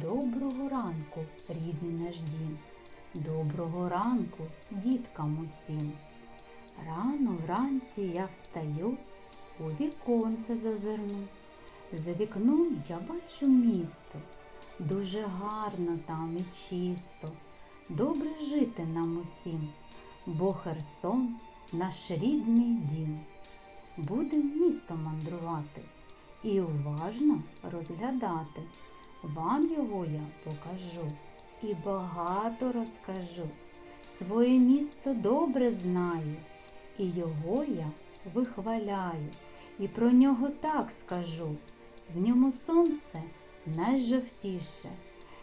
Доброго ранку, рідний наш дім. Доброго ранку, діткам усім. Рано вранці я встаю, у віконце зазирну. За вікном я бачу місто. Дуже гарно там і чисто. Добре жити нам усім, бо Херсон наш рідний дім. Будем містом мандрувати і уважно розглядати. Вам його я покажу і багато розкажу. Своє місто добре знаю, і його я вихваляю, і про нього так скажу. В ньому сонце найжовтіше,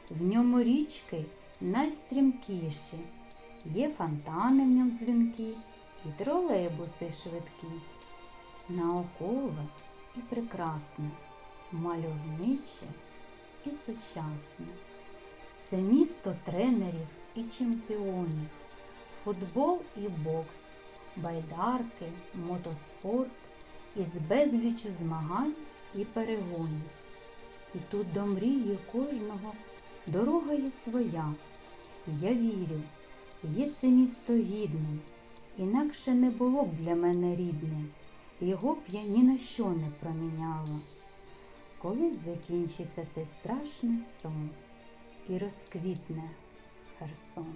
в ньому річки найстрімкіші. Є фонтани в ньому дзвінки і тролейбуси швидкі. Наукове і прекрасне, мальовниче і сучасне. Це місто тренерів і чемпіонів, футбол і бокс, байдарки, мотоспорт із безлічю змагань і перегонів. І тут до мрії кожного дорога є своя. Я вірю, є це місто гідним, інакше не було б для мене рідним, його б я ні на що не проміняла. Колись закінчиться цей страшний сон і розквітне Херсон.